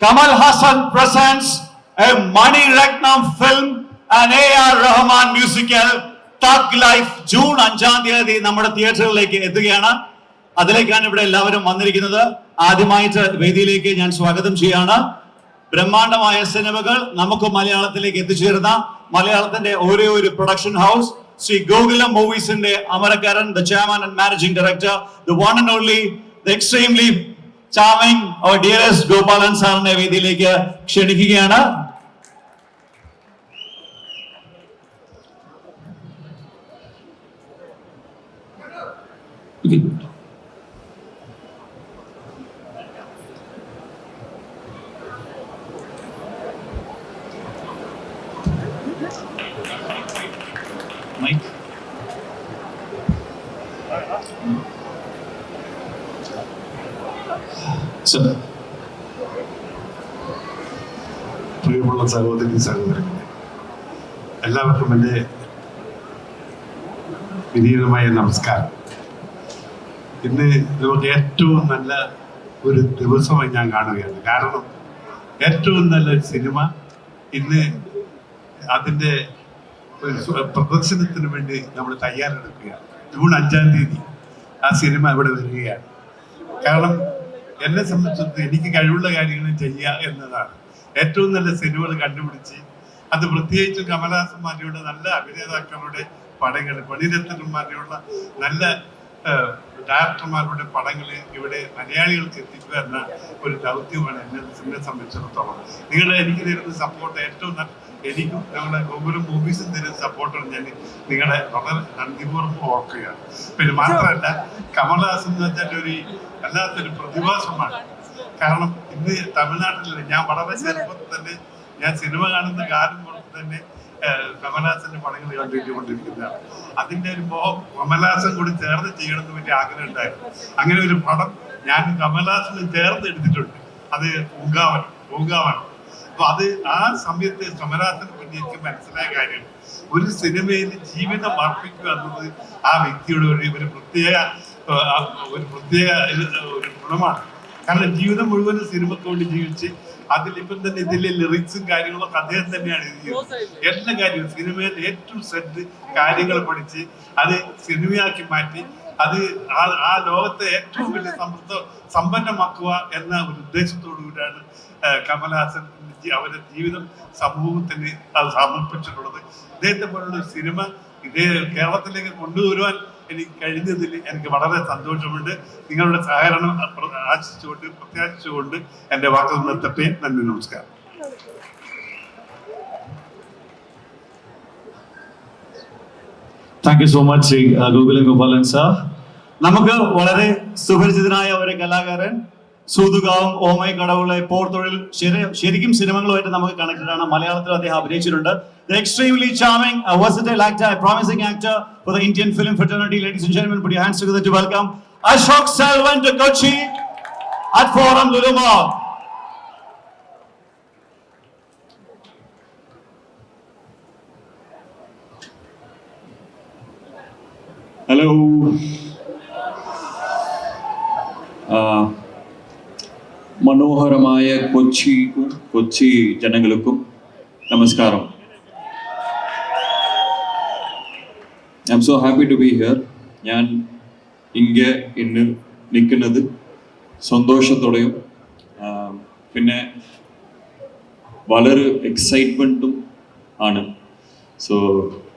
Kamal Hassan presents a Mani Ragnam film, a A.R. Rahman musical, Thug Life June അഞ്ചാം തീയതി നമ്മുടെ തിയേറ്ററുകളിലേക്ക് എത്തുകയാണ് അതിലേക്കാണ് ഇവിടെ എല്ലാവരും വന്നിരിക്കുന്നത് ആദ്യമായിട്ട് വേദിയിലേക്ക് ഞാൻ സ്വാഗതം ചെയ്യാണ് ബ്രഹ്മാണ്ഡമായ സിനിമകൾ നമുക്ക് മലയാളത്തിലേക്ക് എത്തിച്ചേരുന്ന മലയാളത്തിന്റെ ഒരേ ഒരു പ്രൊഡക്ഷൻ ഹൗസ് ശ്രീ ഗോകുലം മൂവീസിന്റെ അമരക്കാരൻ the chairman and managing director the one and only the extremely charming our dearest Gopalan സാറിനെ വേദിയിലേക്ക് ക്ഷണിക്കുകയാണ് Mike. Sir. പ്രിയമുള്ള സഹോദരി സഹോദരങ്ങളെ എല്ലാവർക്കും എന്റെ വിനീതമായ നമസ്കാരം. ഇന്ന് നമുക്ക് ഏറ്റവും നല്ല ഒരു ദിവസമായി ഞാൻ കാണുകയാണ്. കാരണം ഏറ്റവും നല്ല സിനിമ ഇന്ന് അതിന്റെ പ്രദർശനത്തിന് വേണ്ടി നമ്മൾ തയ്യാറെടുക്കുകയാണ്. ജൂൺ അഞ്ചാം തീയതി ആ സിനിമ ഇവിടെ വരികയാണ്. കാരണം എന്നെ സംബന്ധിച്ചിടത്തോളം എനിക്ക് കഴിവുള്ള കാര്യങ്ങൾ ചെയ്യുക എന്നതാണ്. ഏറ്റവും നല്ല സിനിമകൾ കണ്ടുപിടിച്ച് അത് പ്രത്യേകിച്ച് കമലഹാസന്മാരുടെ നല്ല അഭിനേതാക്കളുടെ പടങ്ങൾ പണിരത്നന്മാരെയുള്ള നല്ല ഡയറക്ടർമാരുടെ പടങ്ങൾ ഇവിടെ മലയാളികൾക്ക് എത്തിക്കുക എന്ന ഒരു ദൗത്യമാണ് എന്നെ എന്നെ സംബന്ധിച്ചിടത്തോളം. നിങ്ങൾ എനിക്ക് തരുന്ന സപ്പോർട്ട് ഏറ്റവും എനിക്കും ഞങ്ങളുടെ ഗോകുലം മൂവീസും തരുന്ന സപ്പോർട്ടാണ് ഞാൻ നിങ്ങളെ വളരെ നന്ദിപൂർവം ഓർക്കുകയാണ്. പിന്നെ മാത്രമല്ല കമൽഹാസൻ എന്ന് വെച്ചാൽ ഒരു വല്ലാത്തൊരു പ്രതിഭാസമാണ്. കാരണം ഇന്ന് തമിഴ്നാട്ടിൽ ഞാൻ വളരെ ചെറുപ്പത്തിൽ തന്നെ ഞാൻ സിനിമ കാണുന്ന കാലം കൊണ്ട് തന്നെ കമലഹാസന്റെ പടങ്ങൾ കണ്ടിട്ടുകൊണ്ടിരിക്കുന്നതാണ് അതിന്റെ ഒരു മോഹം കമൽഹാസൻ കൂടി ചേർന്ന് ചെയ്യണമെന്ന് വലിയ ആഗ്രഹം ഉണ്ടായിരുന്നു. അങ്ങനെ ഒരു പടം ഞാൻ കമലഹാസനും ചേർന്ന് എടുത്തിട്ടുണ്ട്. അത് പൂങ്കാവൻ പൂങ്കാവൻ അപ്പൊ അത് ആ സമയത്ത് കമലഹാസനെ പറ്റി എനിക്ക് മനസ്സിലായ കാര്യം ഒരു സിനിമയിൽ ജീവിതം അർപ്പിക്കുക എന്നത് ആ വ്യക്തിയുടെ ഒരു ഒരു പ്രത്യേക ഒരു പ്രത്യേക ഒരു ഗുണമാണ്. കാരണം ജീവിതം മുഴുവനും സിനിമക്ക് വേണ്ടി ജീവിച്ച് അതിലിപ്പം തന്നെ ഇതിലെ ലിറിക്സും കാര്യങ്ങളൊക്കെ അദ്ദേഹം തന്നെയാണ് എല്ലാ കാര്യവും സിനിമയിൽ ഏറ്റവും സെറ്റ് കാര്യങ്ങൾ പഠിച്ച് അത് സിനിമയാക്കി മാറ്റി അത് ആ ലോകത്തെ ഏറ്റവും വലിയ സമൃദ്ധ സമ്പന്നമാക്കുക എന്ന ഒരു ഉദ്ദേശത്തോടു കൂടിയാണ് കമൽഹാസൻ അവരുടെ ജീവിതം സമൂഹത്തിന് അത് സമർപ്പിച്ചിട്ടുള്ളത്. ഇദ്ദേഹത്തെ പോലുള്ള സിനിമ ഇതേ കേരളത്തിലേക്ക് കൊണ്ടുവരുവാൻ എനിക്ക് കഴിഞ്ഞതിൽ എനിക്ക് വളരെ സന്തോഷമുണ്ട്. നിങ്ങളുടെ സഹകരണം ആശിച്ചുകൊണ്ട് പ്രത്യാശിച്ചുകൊണ്ട് എന്റെ വാക്കുകൾ നിർത്തട്ടെ. നന്ദി നമസ്കാരം. Thank you so much Shri Gokulan Gokulam Gopalan sir നമുക്ക് വളരെ സുപരിചിതനായ ഒരു കലാകാരൻ സൂതുകാവും ഓമൈ കടവുള്ള പോർത്തൊഴിൽ ശരിക്കും സിനിമകളുമായിട്ട് നമുക്ക് കണക്റ്റഡ് ആണ്. മലയാളത്തിൽ അദ്ദേഹം അഭിനയിച്ചിട്ടുണ്ട്. extremely charming versatile actor a promising actor for the Indian film fraternity ladies and gentlemen put your hands together to welcome Ashok Selvan to Kochi at Forum Lulumar hello ആ, മനോഹരമായ കൊച്ചിക്കും കൊച്ചി ജനങ്ങൾക്കും നമസ്കാരം I am so happy to be here ഞാൻ ഇங்கே ഇന്ന് നിൽക്കുന്നത് സന്തോഷത്തോടെയും ആ, പിന്നെ വളരെ എക്സൈറ്റ്മെന്റും ആണ് so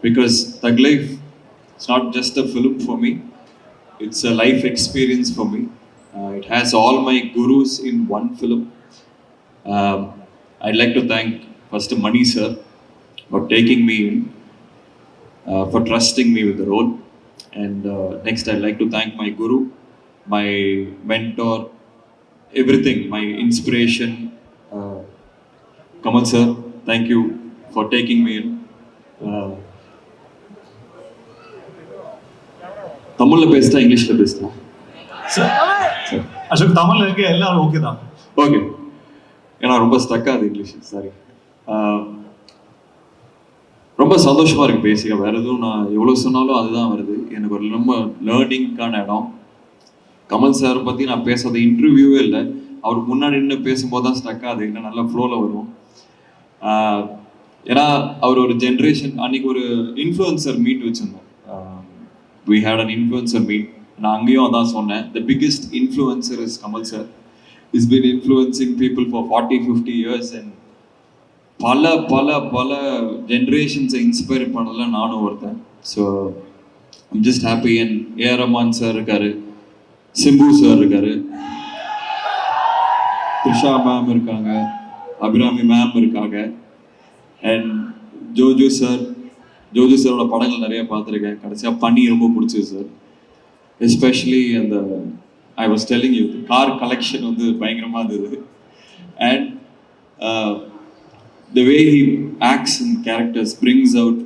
because Thug Life It's not just a film for me, it's a life experience for me. Uh, it has all my gurus in one film. Um, I'd like to thank first Mani sir for taking me in, uh, for trusting me with the role. And uh, next, I'd like to thank my guru, my mentor, everything, my inspiration. Uh, Kamal sir, thank you for taking me in. Uh, தமிழ்ல பேசிட்டா இங்கிலீஷ்ல பேசிட்டா அசோக் தமிழ் இருக்கு எல்லாரும் okay தான் okay ஏன்னா ரொம்ப stuck ஆகுது இங்கிலீஷ் சாரி ரொம்ப சந்தோஷமா இருக்கு பேசிக்க. வேற எதுவும் நான் எவ்வளவு சொன்னாலும் அதுதான் வருது. எனக்கு ஒரு ரொம்ப லேர்னிங்கான இடம். கமல் சார் பத்தி நான் பேசாத இன்டர்வியூவே இல்லை. அவர் முன்னாடி நின்று பேசும்போது தான் ஸ்டக் ஆகுது. இல்லை நல்ல ஃப்ளோவில் வரும் ஏன்னா அவர் ஒரு ஜென்ரேஷன் அன்னைக்கு ஒரு இன்ஃப்ளூயன்சர் மீட் வச்சுருந்தோம். We had an influencer meet நான் அங்கேயும் அதான் சொன்னேன். The biggest influencer is Kamal sir is been influencing people for forty fifty years and பல பல பல ஜென்ரேஷன்ஸை இன்ஸ்பயர் பண்ணல நானும் ஒருத்தன். So I'm just happy and A Rahman sir இருக்காரு. சிம்பு சார் இருக்காரு. த்ரிஷா மேம் இருக்காங்க. அபிராமி மேம் இருக்காங்க. அண்ட் ஜோஜு சார் ஜோஜு சாரோட படங்கள் நிறைய பார்த்துருக்கேன். கடைசியாக பண்ணி ரொம்ப பிடிச்சது சார் எஸ்பெஷலி அந்த I was telling you car collection வந்து பயங்கரமாக இருந்தது. And the way he acts in characters brings out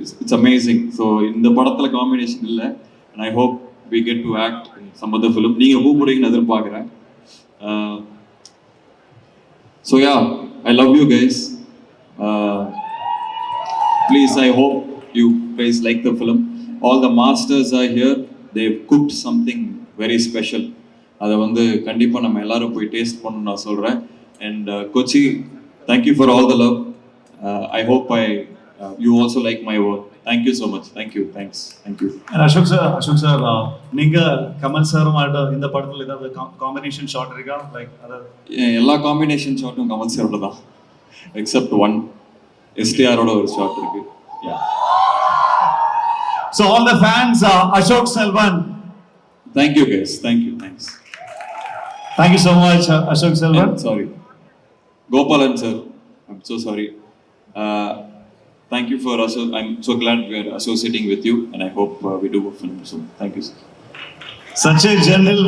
it's, it's amazing so இந்த படத்துல காம்பினேஷன் இல்லை and I hope we get to act in some other film நீங்க கூப்பிடுங்கன்னு எதிர்பார்க்குறேன் uh, so yeah I love you guys uh, please I hope you guys like the film all the masters are here they've cooked something very special அதை வந்து கண்டிப்பாக நம்ம எல்லாரும் போய் taste பண்ணணும்னு நான் சொல்கிறேன் and Kochi thank you for all the love. Uh, I hope I, uh, you also like my work. Thank you so much. Thank you. Thanks. Thank you. And Ashok sir, Ashok sir, uh, Kamal sir, in the particular the combination shot, Riga, like other. Yeah, all combination shot on Kamal sir, except one STR or shot. Yeah. So, all the fans, uh, Ashok Selvan. Thank you, guys. Thank you. Thanks. Thank you so much, Ashok Selvan. Sorry. Gopalan sir, I'm so sorry. Uh, thank you for us. I'm so glad we are associating with you, and I hope uh, we do a film soon. Thank you, sir. Such a general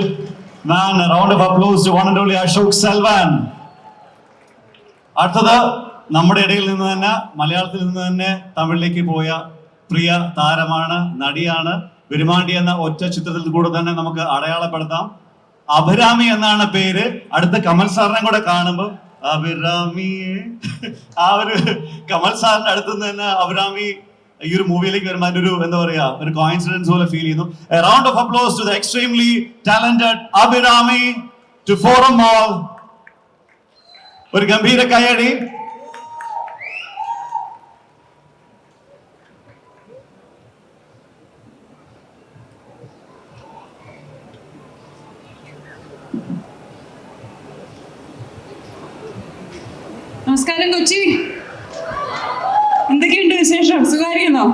man. A round of applause to one and only Ashok Selvan. അടുത്തത് നമ്മുടെ ഇടയിൽ നിന്ന് തന്നെ മലയാളത്തിൽ നിന്ന് തന്നെ തമിഴിലേക്ക് പോയ പ്രിയ താരമാണ് നടിയാണ് പെരുമാണ്ടി എന്ന ഒറ്റ ചിത്രത്തിൽ കൂടെ തന്നെ നമുക്ക് അടയാളപ്പെടുത്താം അഭിരാമി എന്നാണ് പേര് അടുത്ത കമൽ സാറിനെ കൂടെ കാണുമ്പോൾ അഭിരാമിയെ ആ ഒരു കമൽ സാറിന്റെ അടുത്തുനിന്ന് തന്നെ അഭിറാമി ഈ ഒരു മൂവിയിലേക്ക് വരുമ്പോൾ അതിന്റെ ഒരു എന്താ പറയാ ഒരു കോയിൻസിഡൻസ് പോലെ ഫീൽ ചെയ്യുന്നു. Round of applause to the extremely talented Abhirami to Forum mall ഒരു ഗംഭീര കയ്യടി. നമസ്കാരം കൊച്ചി. എന്തൊക്കെയുണ്ട് വിശേഷം? സുഖാരിയെന്നോ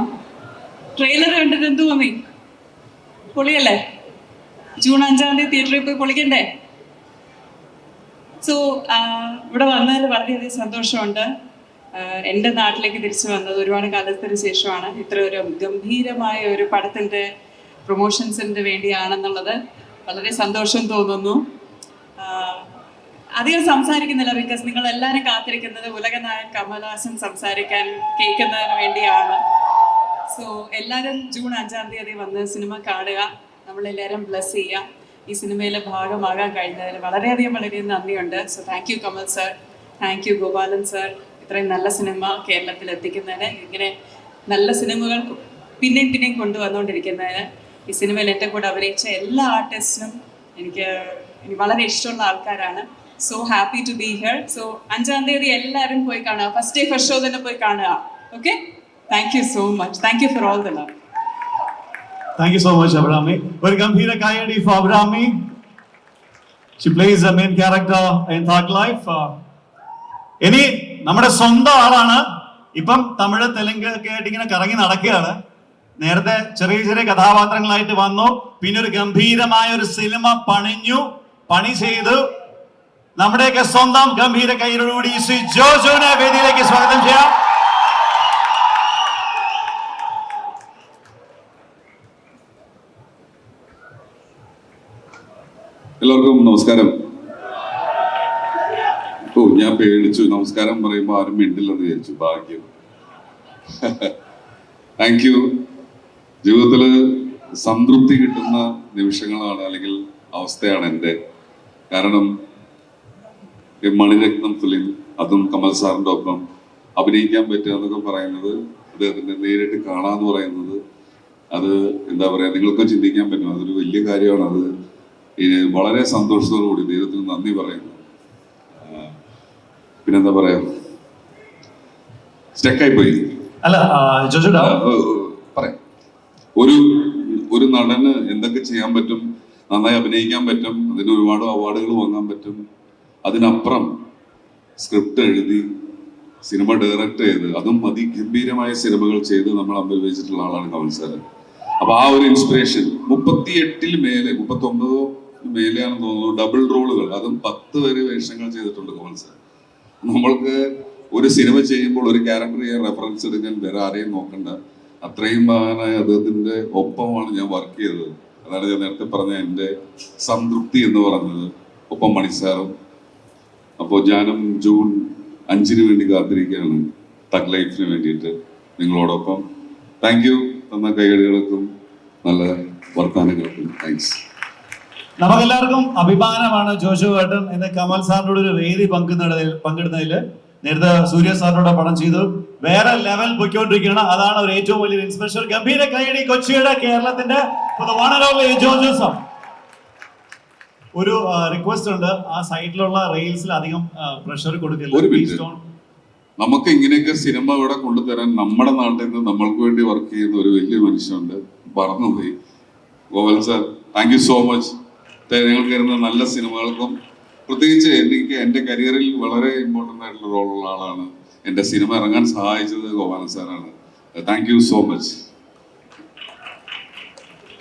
ട്രെയിലർ കണ്ടിട്ട് എന്ത് തോന്നി? പൊളിയല്ലേ? ജൂൺ അഞ്ചാം തീയതി തിയേറ്ററിൽ പോയി പൊളിക്കണ്ടേ? സോ ഇവിടെ വന്നതിൽ വളരെയധികം സന്തോഷമുണ്ട്. എന്റെ നാട്ടിലേക്ക് തിരിച്ചു വന്നത് ഒരുപാട് കാലത്തിന് ശേഷമാണ്. ഇത്ര ഒരു ഗംഭീരമായ ഒരു പടത്തിന്റെ പ്രൊമോഷൻസിന്റെ വേണ്ടിയാണെന്നുള്ളത് വളരെ സന്തോഷം തോന്നുന്നു. അധികം സംസാരിക്കുന്നില്ല ബിക്കോസ് നിങ്ങൾ എല്ലാവരും കാത്തിരിക്കുന്നത് ഉലകനായൻ കമൽഹാസൻ സംസാരിക്കാൻ കേൾക്കുന്നതിന് വേണ്ടിയാണ്. സോ എല്ലാവരും ജൂൺ അഞ്ചാം തീയതി വന്ന് സിനിമ കാണുക. നമ്മളെല്ലാവരും ബ്ലസ് ചെയ്യുക. ഈ സിനിമയിലെ ഭാഗമാകാൻ കഴിഞ്ഞതിൽ വളരെയധികം വളരെ നന്ദിയുണ്ട്. So thank you Kamal sir thank you Gopalan sir ഇത്രയും നല്ല സിനിമ കേരളത്തിൽ എത്തിക്കുന്നതിന് ഇങ്ങനെ നല്ല സിനിമകൾ പിന്നെയും പിന്നെയും കൊണ്ടുവന്നുകൊണ്ടിരിക്കുന്നതിന് ഈ സിനിമയിൽ എന്റെ കൂടെ അഭിനയിച്ച എല്ലാ ആർട്ടിസ്റ്റിനും എനിക്ക് വളരെ ഇഷ്ടമുള്ള ആൾക്കാരാണ്. So happy to be here so അഞ്ചാം തീയതി എല്ലാവരും പോയി കാണുക. ഫസ്റ്റ് ഡേ ഫസ്റ്റ് ഷോ തന്നെ പോയി കാണുക. Okay thank you so much thank you for all the love thank you so much Abhirami ഒരു ഗംഭീര കായടി for Abhirami she plays a main character in Thug Life ഇനി നമ്മുടെ സ്വന്തം ആളാണ്. ഇപ്പം തമിഴ് തെലുങ്ക് ഒക്കെ ആയിട്ട് ഇങ്ങനെ കറങ്ങി നടക്കുകയാണ്. നേരത്തെ ചെറിയ ചെറിയ കഥാപാത്രങ്ങളായിട്ട് വന്നു. പിന്നെ ഒരു ഗംഭീരമായ ഒരു സിനിമ പണിഞ്ഞു പണി ചെയ്തു. നമ്മുടെയൊക്കെ സ്വന്തം ഗംഭീര കയ്യിലൂടി ശ്രീ ജോജോനെ വേദിയിലേക്ക് സ്വാഗതം ചെയ്യാം. എല്ലാവർക്കും നമസ്കാരം. ഓ ഞാൻ പേടിച്ചു. നമസ്കാരം പറയുമ്പോൾ ആരും മിണ്ടില്ലെന്ന് വിചാരിച്ചു. ഭാഗ്യം. താങ്ക് യു ജീവിതത്തിൽ സംതൃപ്തി കിട്ടുന്ന നിമിഷങ്ങളാണ് അല്ലെങ്കിൽ അവസ്ഥയാണ് എന്റെ. കാരണം മണിരത്നം ഫിലിം അതും കമൽ സാറിന്റെ ഒപ്പം അഭിനയിക്കാൻ പറ്റുക എന്നൊക്കെ പറയുന്നത് അദ്ദേഹത്തിന്റെ നേരിട്ട് കാണാന്ന് പറയുന്നത് അത് എന്താ പറയുക നിങ്ങൾക്ക് ചിന്തിക്കാൻ പറ്റും. അതൊരു വലിയ കാര്യമാണ്. അത് വളരെ സന്തോഷത്തോടുകൂടി ദൈവത്തിന് നന്ദി പറയുന്നു. പിന്നെന്താ പറയാ? സ്റ്റക്കായി പോയി അല്ല പറയാം. ഒരു ഒരു നടന് എന്തൊക്കെ ചെയ്യാൻ പറ്റും നന്നായി അഭിനയിക്കാൻ പറ്റും അതിന് ഒരുപാട് അവാർഡുകൾ വാങ്ങാൻ പറ്റും അതിനപ്പുറം സ്ക്രിപ്റ്റ് എഴുതി സിനിമ ഡയറക്റ്റ് ചെയ്ത് അതും അതിഗംഭീരമായ സിനിമകൾ ചെയ്ത് നമ്മൾ അമ്പൽ വെച്ചിട്ടുള്ള ആളാണ് കമൽ സാർ. അപ്പൊ ആ ഒരു ഇൻസ്പിറേഷൻ മുപ്പത്തി എട്ടിൽ മേലെ മുപ്പത്തി ഒമ്പതോ മേലെയാണെന്ന് തോന്നുന്നു ഡബിൾ റോളുകൾ അതും പത്ത് വരെ വേഷങ്ങൾ ചെയ്തിട്ടുണ്ട് കമൽ സാർ. നമ്മൾക്ക് ഒരു സിനിമ ചെയ്യുമ്പോൾ ഒരു ക്യാരക്ടർ ചെയ്യാൻ റെഫറൻസ് എടുക്കാൻ വേറെ ആരെയും നോക്കണ്ട. അത്രയും മഹാനായ അദ്ദേഹത്തിന്റെ ഒപ്പമാണ് ഞാൻ വർക്ക് ചെയ്തത്. അതാണ് ഞാൻ നേരത്തെ പറഞ്ഞ എന്റെ സംതൃപ്തി എന്ന് പറഞ്ഞത് ഒപ്പം മണിസാറും അപ്പോൾ ഞാനും ജൂൺ അഞ്ചിന് വേണ്ടി കാത്തിരിക്കുകയാണ്. തക് ലൈഫിന് വേണ്ടിയിട്ട് നിങ്ങളോടൊപ്പം. താങ്ക് യു തന്ന കൈകടികൾക്കും നല്ല വർത്താനങ്ങൾക്കും. താങ്ക്സ് നമുക്കെല്ലാവർക്കും അഭിമാനമാണ് ജോഷു ഏട്ടൻ ഇന്ന് കമൽ സാറിനോട് ഒരു വേദി പങ്കിടുന്നതിൽ പങ്കിടുന്നതിൽ നേരത്തെ സൂര്യ സാറിനോട് പണം ചെയ്തു. വേറെ ലെവൽ പൊയ്ക്കൊണ്ടിരിക്കുകയാണ്. അതാണ് ഒരു ഏറ്റവും വലിയ ഇൻസ്പെഷൻ ഗംഭീര കൈയടി കൊച്ചിയുടെ കേരളത്തിന്റെ ജോസഫ് ഒരു റിക്വസ്റ്റ് ഉണ്ട്. ആ സൈഡിലുള്ള റെയിൽസിൽ അധികം പ്രഷർ കൊടുക്കില്ല. നമുക്ക് ഇങ്ങനെയൊക്കെ സിനിമ ഇവിടെ കൊണ്ടുതരാൻ നമ്മുടെ നാട്ടിൽ നിന്ന് നമ്മൾക്ക് വേണ്ടി വർക്ക് ചെയ്യുന്ന ഒരു വലിയ മനുഷ്യനുണ്ട്. പറന്നുപോയി Gopal sir thank you so much ഞങ്ങൾക്ക് തരുന്ന നല്ല സിനിമകൾക്കും പ്രത്യേകിച്ച് എനിക്ക് എന്റെ കരിയറിൽ വളരെ ഇമ്പോർട്ടന്റ് ആയിട്ടുള്ള റോളുള്ള ആളാണ്. എന്റെ സിനിമ ഇറങ്ങാൻ സഹായിച്ചത് ഗോപാലൻ സാറാണ്. Thank you so much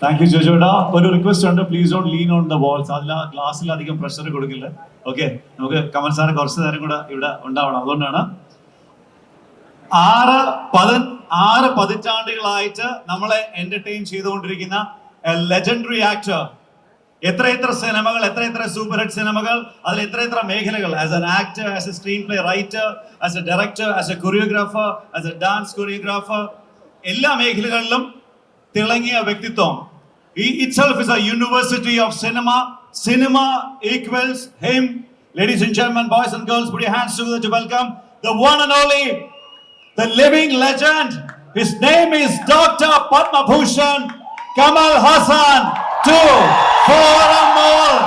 thank you ജോജോടാ ഒരു റിക്വസ്റ്റ് ഉണ്ട്. Please don't lean on the walls അതിൽ ഗ്ലാസ്സിൽ അധികം പ്രഷർ കൊടുക്കില്ല. ഓക്കെ നമുക്ക് കമൽ സാറ് കുറച്ച് നേരം കൂടെ ഇവിടെ ഉണ്ടാവണം. അതുകൊണ്ടാണ് ആറ് പതി ആറ് പതിറ്റാണ്ടുകളായിട്ട് നമ്മളെ എന്റർടൈൻ ചെയ്തുകൊണ്ടിരിക്കുന്ന ലെജൻഡറി ആക്ടർ എത്ര എത്ര സിനിമകൾ എത്ര എത്ര സൂപ്പർ ഹിറ്റ് സിനിമകൾ അതിൽ എത്ര എത്ര മേഖലകൾ. As an actor as a screenplay writer as a director as a choreographer as a dance choreographer എല്ലാ മേഖലകളിലും തിളങ്ങിയ വ്യക്തിത്വം He itself is a university of cinema. Cinema equals him. Ladies and gentlemen, boys and girls, put your hands together to welcome the one and only, the living legend. His name is Dr. Padma Bhushan Kamal Hassan to Forum Mall.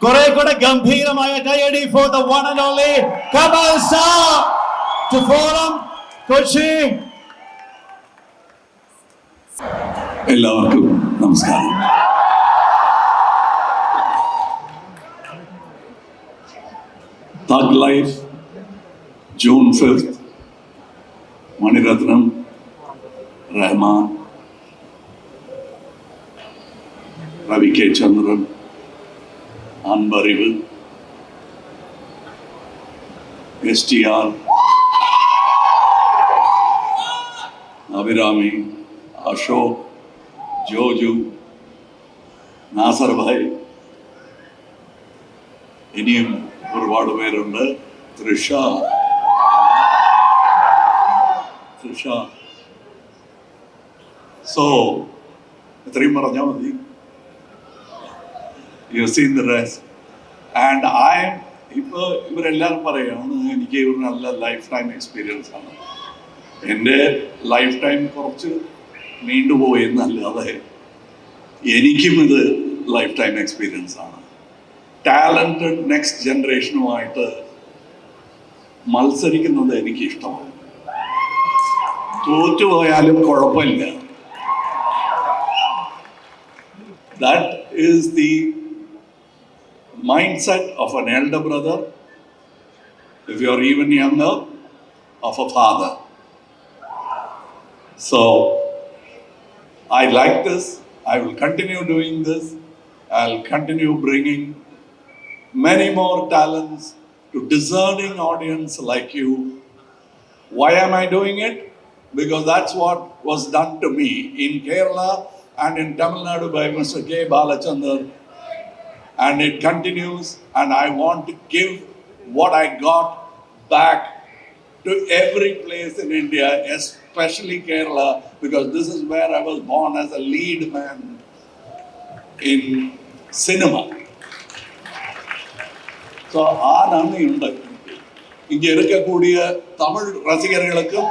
കുറെ കൂടെ ഗംഭീരമായ കൈയടി for the one and only Kamal sir to Forum Kochi എല്ലാവർക്കും നമസ്കാരം. Thug Life June fifth Mani Ratnam Rahman Ravi K Chandran Anbariv S T R Abhirami Ashok Joju Nasser bhai ഇനിയും ഒരുപാട് പേരുണ്ട്. Trisha. Trisha. So ഇത്രയും പറഞ്ഞാൽ മതി. You seen the rest and I am ഇപ്പോൾ ഇവരെല്ലാവരും പറയുകയാണ് എനിക്ക് ഒരു നല്ല ലൈഫ് ടൈം എക്സ്പീരിയൻസ് ആണ്. എന്റെ ലൈഫ് ടൈം കുറച്ച് നീണ്ടുപോയി എന്നല്ലാതെ എനിക്കും ഇത് ലൈഫ് ടൈം എക്സ്പീരിയൻസ് ആണ് ടാലന്റഡ് നെക്സ്റ്റ് ജനറേഷനുമായിട്ട് മത്സരിക്കുന്നത് എനിക്ക് ഇഷ്ടമാണ് തോറ്റുപോയാലും കുഴപ്പമില്ല. That is the mindset of an elder brother if you are even younger of a father So I like this. I will continue doing this. I'll continue bringing many more talents to discerning audience like you. Why am I doing it? Because that's what was done to me in Kerala and in Tamil Nadu by Mr. K. Balachandar. And it continues, and I want to give what I got back to every place in India, especially Kerala, because this is where I was born as a lead man in cinema. So ஆ நன்மையுண்டு இங்கே இருக்கக்கூடிய தமிழ் ரசிகர்களுக்கும்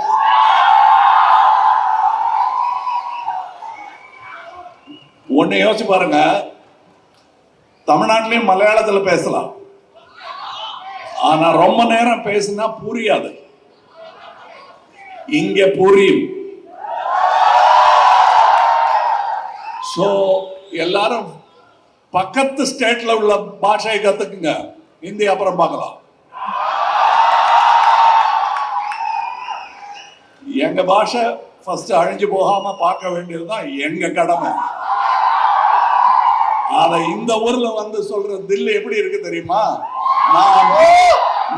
ஒன்று யோசிச்சு பாருங்க தமிழ்நாட்டிலையும் மலையாளத்தில் பேசலாம் ஆனால் ரொம்ப நேரம் பேசினா புரியாது இங்க புரியும். ஸோ எல்லாரும் பக்கத்து ஸ்டேட்ல உள்ள பாஷையை கத்துக்குங்க. ஹிந்தி அப்புறம் பார்க்கலாம். எங்க பாஷை ஃபர்ஸ்ட் அழிஞ்சு போகாம பார்க்க வேண்டியதுதான் எங்க கடமை. அதை இந்த ஊர்ல வந்து சொல்ற தில்லு எப்படி இருக்கு தெரியுமா? நாம்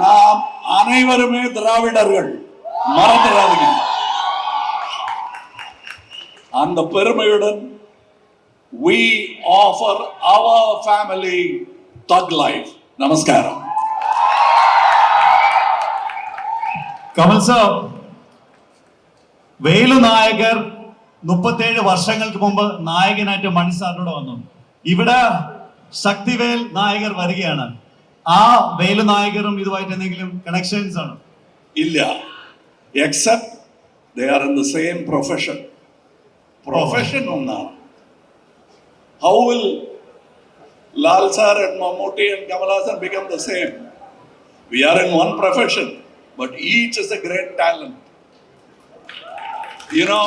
நாம் அனைவருமே திராவிடர்கள். மறந்துடாதீங்க அந்த பெருமையுடன் we offer our family thug life நமஸ்காரம் കമൽ സാർ വേലു നായകർ മുപ്പത്തേഴ് വർഷങ്ങൾക്ക് മുമ്പ് നായകനായിട്ട് മണി സാറിനോട് വന്നു ഇവിടെ ശക്തിവേൽ നായകർ വരികയാണ് ആ വേലു നായകരും ഇതുമായിട്ട് എന്തെങ്കിലും കണക്ഷൻസ് ആണ് ഇല്ല Except they are in the same profession profession ഒന്നാണ്. How will Lal sir and Mammootty and Kamal Haasan become the same we are in one profession but each is a great talent no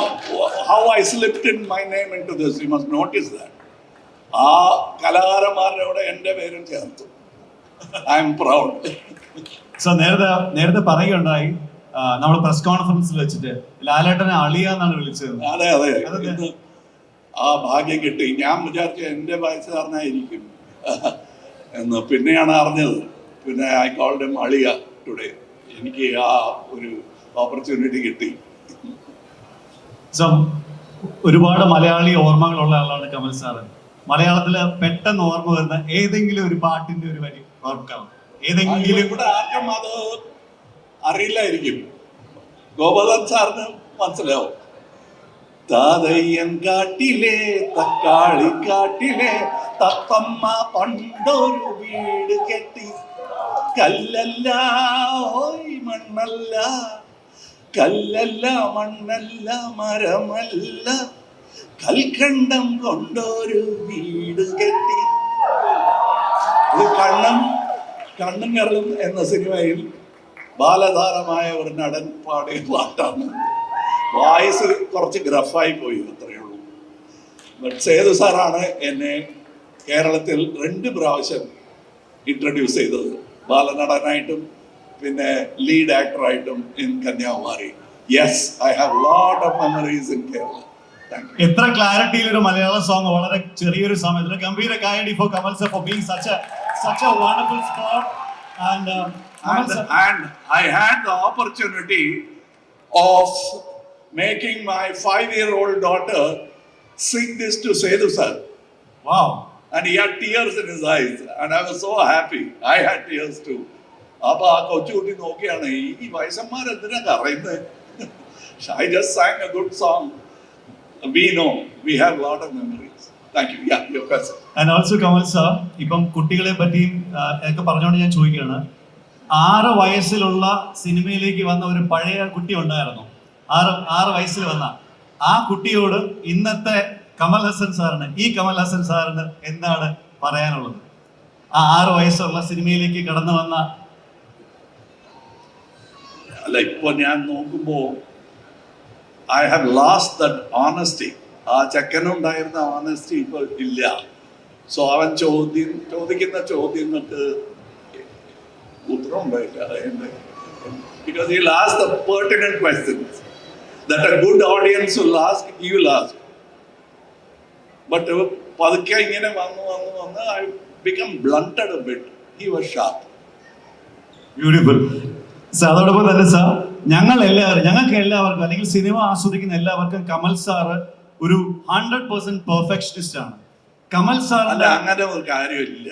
how I slipped in my name into this you must notice that ആ കലാകാരന്മാരുടെ കൂടെ എന്റെ പേരും ചേർത്തു. I am proud so നേരത്തെ നേരത്തെ പറയുകയുണ്ടായി നമ്മൾ പ്രസ് കോൺഫറൻസിൽ വെച്ചിട്ട് ലാലേട്ടനെ അളിയാന്നാണ് വിളിച്ചത്. അതെ അതെ. ആ ഭാഗ്യം കിട്ടി. ഞാൻ വിചാരിച്ച എന്റെ വയസ്സുകാരനായിരിക്കും എന്ന് പിന്നെയാണ് അറിഞ്ഞത്. പിന്നെ ഐ കോൾഡ് എം അളിയ ടുഡേ എനിക്ക് ആ ഒരു ഓപ്പർച്യൂണിറ്റി കിട്ടി. ഒരുപാട് മലയാളി ഓർമ്മകളുള്ള ആളാണ് കമൽ സാറ് മലയാളത്തിൽ പെട്ടെന്ന് ഓർമ്മ വരുന്ന ഏതെങ്കിലും ഒരു പാട്ടിന്റെ ഒരു വരി ഓർക്കാം ഏതെങ്കിലും ഇവിടെ ആർക്കും അത് അറിയില്ലായിരിക്കും. ഗോപാലൻ സാറിന് മനസ്സിലാവും. താതയ്യൻ കാട്ടിലെ തക്കാളി കാട്ടിലെ തത്തമ്മ പണ്ടൊരു വീട് കെട്ടി. കല്ലല്ല ഓയ് മണ്ണല്ല. കല്ലല്ല മണ്ണല്ല മരമല്ല. കൽക്കണ്ടം കൊണ്ടൊരു വീട് കെട്ടി. ഇത് കണ്ണൻ കണ്ണും കരളും എന്ന സിനിമയിൽ ബാലതാരമായ ഒരു നടൻ പാടിയ പാട്ടാണ്. വായിസ് കുറച്ച് ഗ്രഫായി പോയി അത്രയേ ഉള്ളൂ. സേതു സാറാണ് എന്നെ കേരളത്തിൽ രണ്ട് പ്രാവശ്യം ഇൻട്രൊഡ്യൂസ് ചെയ്തത്. ബാലനടനായിട്ടും പിന്നെ lead ആക്ടറായിട്ടും in Kanyakumari. Yes I have lot of memories in Kerala എത്ര ക്ലാരിറ്റിയിൽ ഒരു മലയാള സോങ് വളരെ ചെറിയൊരു സമയത്തിൽ ഗംഭീര കായടി for Kamal sir for being such such a wonderful spot and and, and I had the opportunity of making my five-year-old daughter sing this to Sedhu sir. Wow And he had tears in his eyes. And I was so happy. I had tears too. അപ്പൊ ആ കൊച്ചുകുട്ടി നോക്കിയാണ് ഈ വയസ്സന്മാർ എന്തിനാ കറയുന്നത് I just sang a good song we know we have lot of memories thank you yeah your and also Kamal sir ഇപ്പം കുട്ടികളെ പറ്റിയും ഒക്കെ പറഞ്ഞുകൊണ്ട് ഞാൻ ചോദിക്കുകയാണ് ആറ് വയസ്സിലുള്ള സിനിമയിലേക്ക് വന്ന ഒരു പഴയ കുട്ടി ഉണ്ടായിരുന്നു. ആറ് ആറ് വയസ്സിൽ വന്ന. ആ കുട്ടിയോട് ഇന്നത്തെ കമൽ ഹസൻ സാറിന് ഈ കമൽ ഹസൻ സാറിന് എന്താണ് പറയാനുള്ളത്? ആ ആറ് വയസ്സുള്ള സിനിമയിലേക്ക് കടന്നു വന്ന അല്ല ഇപ്പൊ ഞാൻ നോക്കുമ്പോ I have last that honesty ആ ചെക്കനുണ്ടായിരുന്ന ഓണസ്റ്റി ഇപ്പൊ ഇല്ല. സോ അവൻ ചോദ്യം ചോദിക്കുന്ന ചോദ്യങ്ങൾക്ക് ഉത്തരം ഉണ്ടായില്ല because he will ask the pertinent questions that a good audience will ask he will ask. But uh, പതുക്കെ ഇങ്ങനെ വന്നു വന്നു വന്ന് I become blunted bit he was sharp beautiful sir അതോടൊപ്പം തന്നെ സാർ ഞങ്ങൾ എല്ലാവരും ഞങ്ങൾക്ക് എല്ലാവർക്കും അല്ലെങ്കിൽ സിനിമ ആസ്വദിക്കുന്ന എല്ലാവർക്കും കമൽ സാറ് ഒരു ഹൺഡ്രഡ് പെർസെന്റ് പെർഫെക്ഷനിസ്റ്റ് ആണ്. കമൽ അല്ല അങ്ങനെ ഒരു കാര്യമില്ല.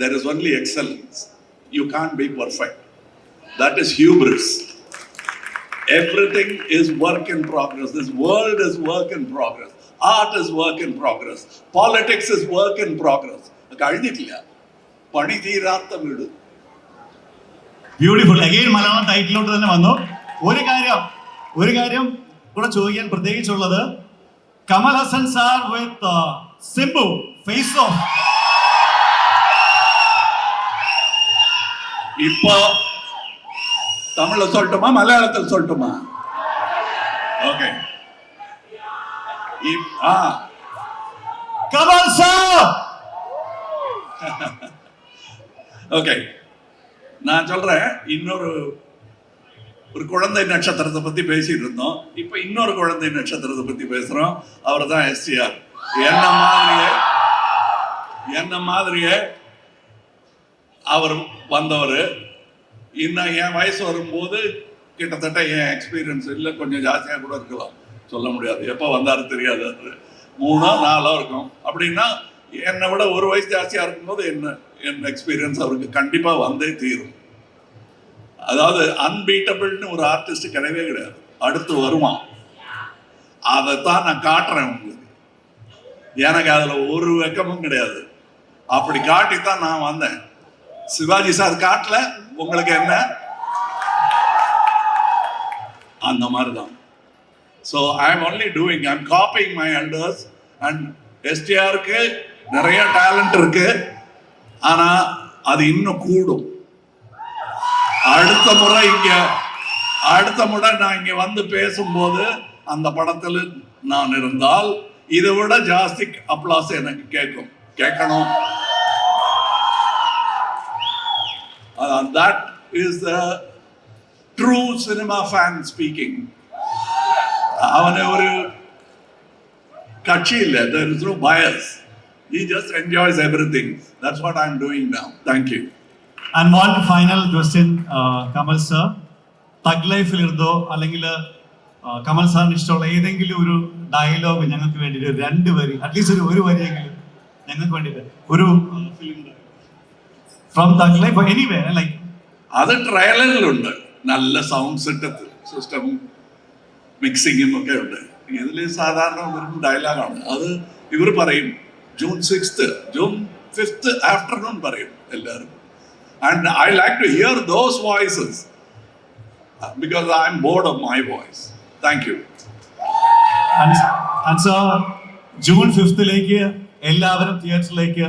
There is only excellence you can be perfect that is hubris Everything is work in progress this world is work in progress art is work in progress politics is work in progress കഴിഞ്ഞിട്ടില്ല പണി തീരാത്ത വീട്. Beautiful again Malayalam ടൈറ്റിലോട്ട് തന്നെ വന്നു. ഒരു കാര്യം ഒരു കാര്യം കൂടെ ചോദിക്കാൻ പ്രത്യേകിച്ചുള്ളത് Kamal Hassan sir with Simbu face off இப்போ தமிழ்ல சொல்லட்டுமா மலையாளத்தில் சொல்லட்டுமா? ஓகே கமல் சார் ஓகே நான் சொல்றேன் இன்னொரு ஒரு குழந்தை நட்சத்திரத்தை பத்தி பேசிட்டு இருந்தோம். இப்ப இன்னொரு குழந்தை நட்சத்திரத்தை பத்தி பேசுறோம். அவர் தான் எஸ்டிஆர் என்ன மாதிரியே என்ன மாதிரியே அவர் வந்தவர். இன்னும் என் வயசு வரும்போது கிட்டத்தட்ட என் எக்ஸ்பீரியன்ஸ் இல்லை கொஞ்சம் ஜாஸ்தியாக கூட இருக்கலாம். சொல்ல முடியாது. எப்போ வந்தாரு தெரியாது அது. மூணோ நாலோ இருக்கும். அப்படின்னா என்னை விட ஒரு வயசு ஜாஸ்தியாக இருக்கும்போது என்ன என் எக்ஸ்பீரியன்ஸ் அவருக்கு கண்டிப்பாக வந்தே தீரும். அதாவது அன்பீட்டபிள்னு ஒரு ஆர்டிஸ்ட் கிடையவே கிடையாது. அடுத்து வருவான். அதைத்தான் நான் காட்டுறேன் உங்களுக்கு. எனக்கு அதில் ஒரு வெக்கமும் கிடையாது. அப்படி காட்டித்தான் நான் வந்தேன். சிவாஜி சார் காட்டல உங்களுக்கு என்ன? அந்த மாதிரி தான் so I am only doing I am copying my elders and எஸ்டிஆருக்கு நிறைய டேலண்ட் இருக்கு. ஆனா அது இன்னும் கூடும். அடுத்த முறை இங்க அடுத்த முறை நான் இங்க வந்து பேசும்போது அந்த படத்தில் நான் இருந்தால் இதை விட ஜாஸ்தி அப்ளாஸ் எனக்கு கேட்கும். கேட்கணும். That is the true cinema fan speaking. There is no bias he just enjoys everything that's what I am doing now thank you and one final question Kamal sir thug ലൈഫിൽ ഇരുന്നോ? അല്ലെങ്കിൽ കമൽ സാറിന് ഇഷ്ടമുള്ള ഏതെങ്കിലും ഒരു ഡയലോഗ് ഞങ്ങൾക്ക് വേണ്ടിയിട്ട് രണ്ട് വരി അറ്റ്ലീസ്റ്റ് ഒരു ഒരു വരിയെങ്കിലും ഞങ്ങൾക്ക് വേണ്ടിയിട്ട് ഒരു from thug for anyway like അത് ട്രയലറിലുണ്ട്. നല്ല സൗണ്ട് സെറ്റപ്പ് സിസ്റ്റമും മിക്സിങ്ങും ഒക്കെ ഉണ്ട്. ഇതിൽ സാധാരണ വെറും ഡയലോഗാണ് അത് ഇവർ പറയും June sixth June fifth afternoon പറയും എല്ലാവരും. And I like to hear those voices because I am bored of my voice thank you June ഫിഫ്തിലേക്ക് എല്ലാവരും തിയേറ്ററിലേക്ക്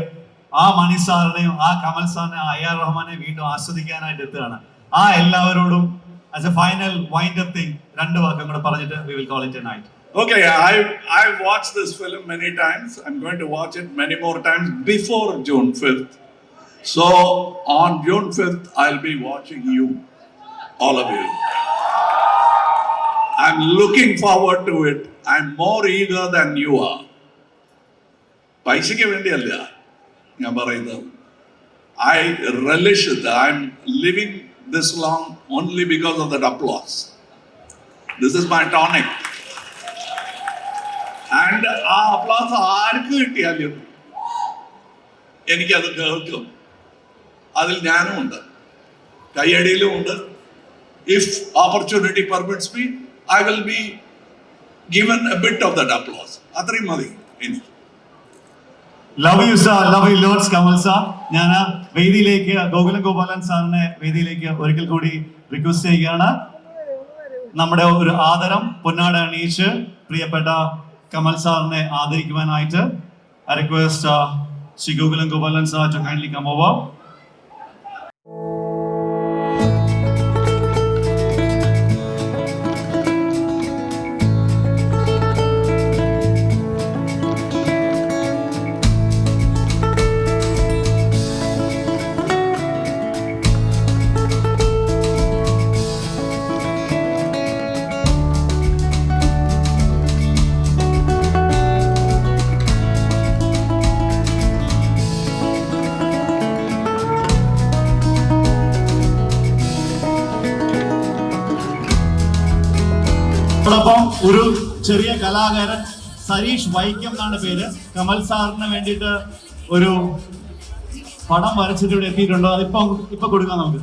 ആ മണി സാറിനെയും ആ കമൽ സാറിനെയും ഐ ആർ റഹ്മാനെ വീണ്ടും ആസ്വദിക്കാനായിട്ട് എത്തുകയാണ് ആ എല്ലാവരോടും as a final wind up thing രണ്ട് വാക്കും കൂടെ പറഞ്ഞിട്ട് we will call it a night Okay, I i watched this film many times. I'm going to watch it many more times before June 5th. So on June 5th, I'll be watching you, all of you. I'm looking forward to it. I'm more eager than you are. പൈസയ്ക്ക് വേണ്ടിയല്ല ഞാൻ പറയുന്നത്. I relish I am living this long only because of that applause. This is my tonic and ആ applause ആർക്ക് കിട്ടിയാലും എനിക്കത് കേൾക്കും. അതിൽ ഞാനും ഉണ്ട്. കയ്യടിയിലും ഉണ്ട്. If opportunity permits me I will be given a bit of the applause അത്രയും മതി എനിക്ക്. Love you sir love you lords Kamal sir ഞാൻ വേദിയിലേക്ക് ഗോകുലം ഗോപാലൻ സാറിനെ വേദിയിലേക്ക് ഒരിക്കൽ കൂടി റിക്വസ്റ്റ് ചെയ്യുകയാണ്. നമ്മുടെ ഒരു ആദരം പൊന്നാട അണിയിച്ച് പ്രിയപ്പെട്ട കമൽ സാറിനെ ആദരിക്കുവാനായിട്ട് I request Shri Gokulam Gopalan sir to kindly come over ഒരു ചെറിയ കലാകാരൻ സരീഷ് വൈക്കം എന്നാണ് പേര്. കമൽ സാറിന് വേണ്ടിയിട്ട് ഒരു പടം വരച്ചിട്ട് ഇവിടെ എത്തിയിട്ടുണ്ടോ. അതിപ്പോ ഇപ്പൊ കൊടുക്കാം നമുക്ക്.